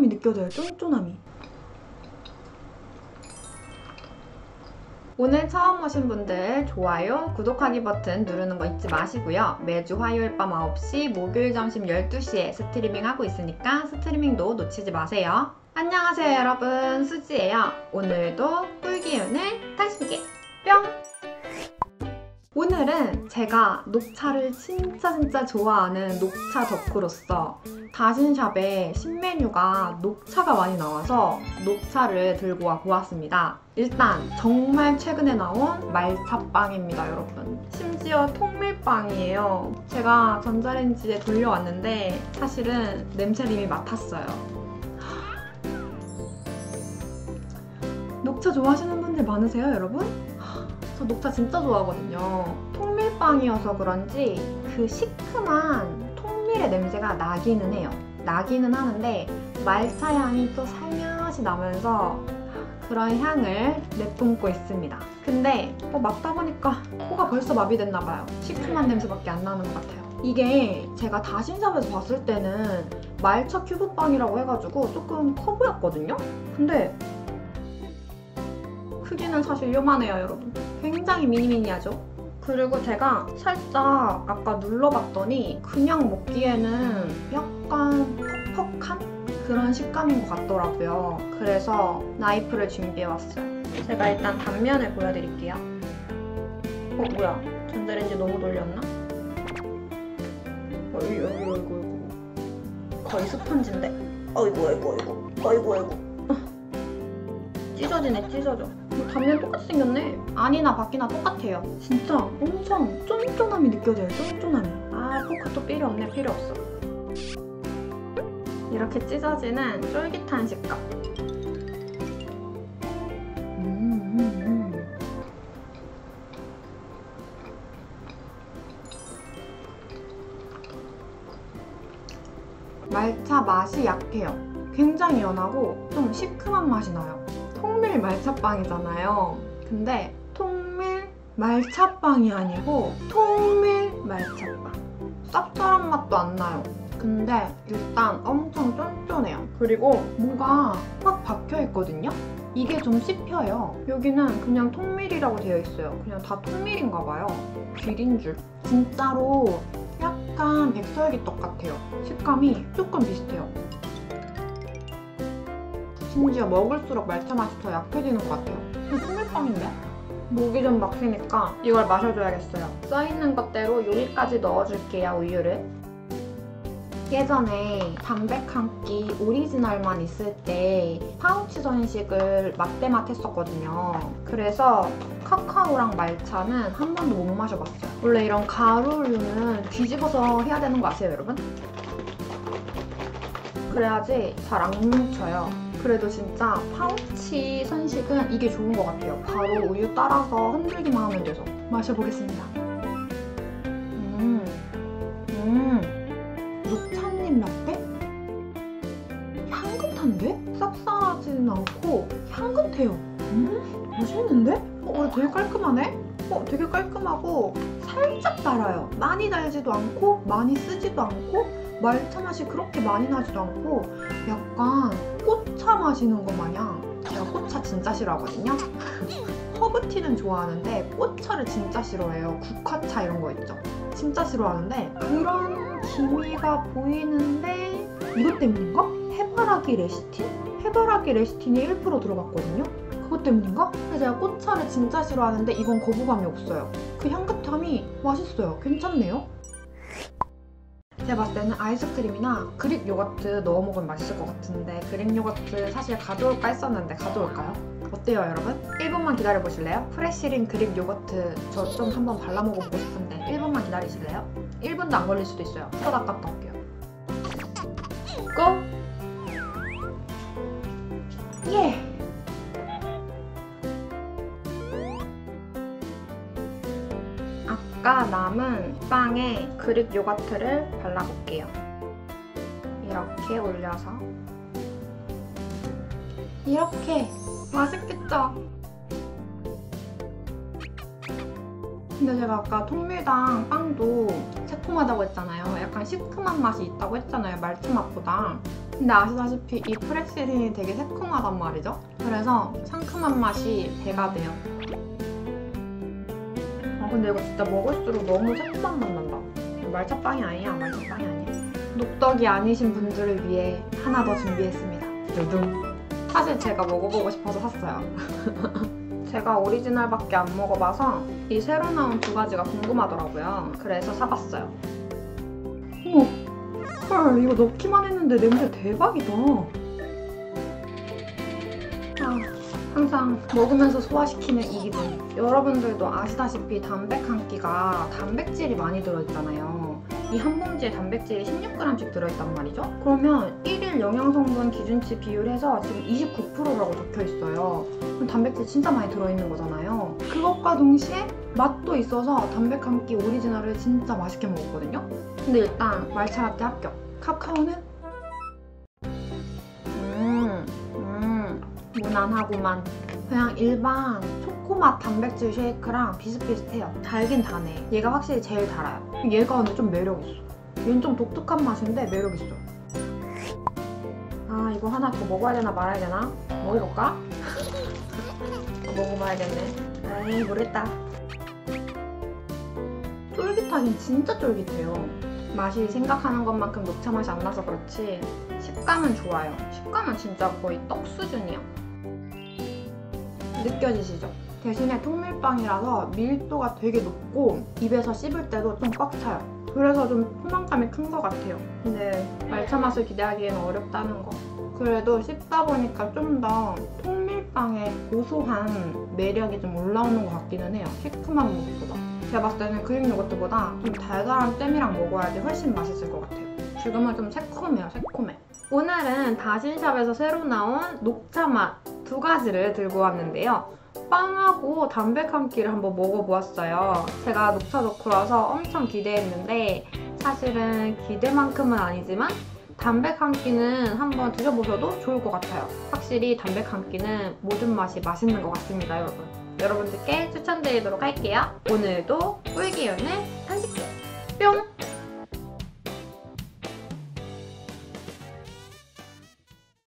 쫀쫀함이 느껴져요. 쫀쫀함이. 오늘 처음 오신 분들 좋아요, 구독하기 버튼 누르는 거 잊지 마시고요. 매주 화요일 밤 9시, 목요일 점심 12시에 스트리밍 하고 있으니까 스트리밍도 놓치지 마세요. 안녕하세요 여러분, 수지예요. 오늘도 꿀기운을 타시게 뿅! 오늘은 제가 녹차를 진짜 진짜 좋아하는 녹차 덕후로서 다신샵에 신메뉴가 녹차가 많이 나와서 녹차를 들고 와 보았습니다. 일단 정말 최근에 나온 말차빵입니다, 여러분. 심지어 통밀빵이에요. 제가 전자레인지에 돌려왔는데 사실은 냄새를 이미 맡았어요. 녹차 좋아하시는 분들 많으세요, 여러분? 저 녹차 진짜 좋아하거든요. 통밀빵이어서 그런지 그 시큼한 통밀의 냄새가 나기는 해요. 나기는 하는데 말차 향이 또 살며시 나면서 그런 향을 내뿜고 있습니다. 근데 어, 맡다 보니까 코가 벌써 마비됐나 봐요. 시큼한 냄새밖에 안 나는 것 같아요. 이게 제가 다신샵에서 봤을 때는 말차 큐브빵이라고 해가지고 조금 커 보였거든요? 근데 크기는 사실 요만해요, 여러분. 굉장히 미니미니하죠? 그리고 제가 살짝 아까 눌러봤더니 그냥 먹기에는 약간 퍽퍽한 그런 식감인 것 같더라고요. 그래서 나이프를 준비해왔어요. 제가 일단 단면을 보여드릴게요. 어, 뭐야? 전자레인지 너무 돌렸나? 어이, 어이, 어이구, 어이구. 거의 스펀지인데? 어이구, 어이구, 어이구. 어이구, 어이구. 찢어지네, 찢어져. 단면 똑같이 생겼네. 아니나 밖이나 똑같아요. 진짜 엄청 쫀쫀함이 느껴져요. 쫀쫀함이. 아, 포크 또 필요 없네, 필요 없어. 이렇게 찢어지는 쫄깃한 식감. 음. 말차 맛이 약해요. 굉장히 연하고 좀 시큼한 맛이 나요. 통밀 말차빵이잖아요. 근데 통밀 말차빵이 아니고 통밀 말차빵. 쌉쌀한 맛도 안 나요. 근데 일단 엄청 쫀쫀해요. 그리고 뭐가 확 박혀 있거든요? 이게 좀 씹혀요. 여기는 그냥 통밀이라고 되어 있어요. 그냥 다 통밀인가 봐요. 비린 줄. 진짜로 약간 백설기떡 같아요. 식감이 조금 비슷해요. 심지어 먹을수록 말차 맛이 더 약해지는 것 같아요. 통밀빵인데? 목이 좀 막히니까 이걸 마셔줘야겠어요. 써있는 것대로 여기까지 넣어줄게요, 우유를. 예전에 담백 한 끼 오리지널만 있을 때 파우치 전식을 맛대맛 했었거든요. 그래서 카카오랑 말차는 한 번도 못 마셔봤어요. 원래 이런 가루류는 뒤집어서 해야 되는 거 아세요, 여러분? 그래야지 잘 안 뭉쳐요. 그래도 진짜 파우치 선식은 이게 좋은 것 같아요. 바로 우유 따라서 흔들기만 하면 돼서. 마셔보겠습니다. 음, 음. 녹차잎 라떼? 향긋한데? 쌉쌀하지는 않고 향긋해요. 음, 맛있는데? 어, 어, 되게 깔끔하네? 어, 되게 깔끔하고 살짝 달아요. 많이 달지도 않고 많이 쓰지도 않고 말차 맛이 그렇게 많이 나지도 않고 약간 꽃차 마시는 것 마냥 제가 꽃차 진짜 싫어하거든요. 허브티는 좋아하는데 꽃차를 진짜 싫어해요. 국화차 이런 거 있죠. 진짜 싫어하는데 그런 기미가 보이는데 이것 때문인가? 해바라기 레시틴? 해바라기 레시틴이 1% 들어갔거든요. 그것 때문인가? 제가 꽃차를 진짜 싫어하는데 이건 거부감이 없어요. 그 향긋함이 맛있어요. 괜찮네요. 제가 봤을 때는 아이스크림이나 그릭 요거트 넣어 먹으면 맛있을 것 같은데 그릭 요거트 사실 가져올까 했었는데 가져올까요? 어때요 여러분? 1분만 기다려 보실래요? 프레시린 그릭 요거트 저 좀 한번 발라 먹어보고 싶은데 1분만 기다리실래요? 1분도 안 걸릴 수도 있어요 후다닥 갔다 올게요 고! 예! 아까 남은 빵에 그릭 요거트를 발라볼게요. 이렇게 올려서 이렇게 맛있겠죠? 근데 제가 아까 통밀당 빵도 새콤하다고 했잖아요. 약간 시큼한 맛이 있다고 했잖아요. 말초 맛보다. 근데 아시다시피 이 프렉시린이 되게 새콤하단 말이죠. 그래서 상큼한 맛이 배가 돼요. 아 근데 이거 진짜 먹을수록 너무 새콤한 맛 난다. 말차빵이 아니야. 말차빵이 아니야. 녹덕이 아니신 분들을 위해 하나 더 준비했습니다. 두둥. 사실 제가 먹어보고 싶어서 샀어요. 제가 오리지널밖에 안 먹어봐서 이 새로 나온 두 가지가 궁금하더라고요. 그래서 사봤어요. 어머, 헐 이거 넣기만 했는데 냄새 대박이다. 항상 먹으면서 소화시키는 이 기분. 여러분들도 아시다시피 담백 한 끼가 단백질이 많이 들어있잖아요. 이 한 봉지에 단백질이 16g씩 들어있단 말이죠. 그러면 1일 영양성분 기준치 비율해서 지금 29%라고 적혀 있어요. 그럼 단백질 진짜 많이 들어있는 거잖아요. 그것과 동시에 맛도 있어서 담백 한 끼 오리지널을 진짜 맛있게 먹었거든요. 근데 일단 말차라떼 합격. 카카오는 무난하구만. 그냥 일반 초코맛 단백질 쉐이크랑 비슷비슷해요. 달긴 다네. 얘가 확실히 제일 달아요. 얘가 근데 좀 매력 있어. 얘는 좀 독특한 맛인데 매력 있어. 아 이거 하나 더 먹어야 되나 말아야 되나? 먹어볼까? 먹어봐야겠네. 아이 모르겠다. 쫄깃하긴 진짜 쫄깃해요. 맛이 생각하는 것만큼 녹차 맛이 안 나서 그렇지 식감은 좋아요. 식감은 진짜 거의 떡 수준이야. 느껴지시죠? 대신에 통밀빵이라서 밀도가 되게 높고 입에서 씹을 때도 좀 꽉 차요. 그래서 좀 포만감이 큰 것 같아요. 근데 말차 맛을 기대하기에는 어렵다는 거. 그래도 씹다 보니까 좀 더 통밀빵의 고소한 매력이 좀 올라오는 것 같기는 해요. 시큼한 맛보다. 제가 봤을 때는 그릭 요거트보다 좀 달달한 잼이랑 먹어야지 훨씬 맛있을 것 같아요. 지금은 좀 새콤해요, 새콤해. 오늘은 다신샵에서 새로 나온 녹차 맛 두 가지를 들고 왔는데요. 빵하고 담백 한 끼를 한번 먹어보았어요. 제가 녹차 덕후라서 엄청 기대했는데 사실은 기대만큼은 아니지만 담백 한 끼는 한번 드셔보셔도 좋을 것 같아요. 확실히 담백 한 끼는 모든 맛이 맛있는 것 같습니다, 여러분. 여러분들께 추천드리도록 할게요. 오늘도 꿀기운을 간식해 뿅!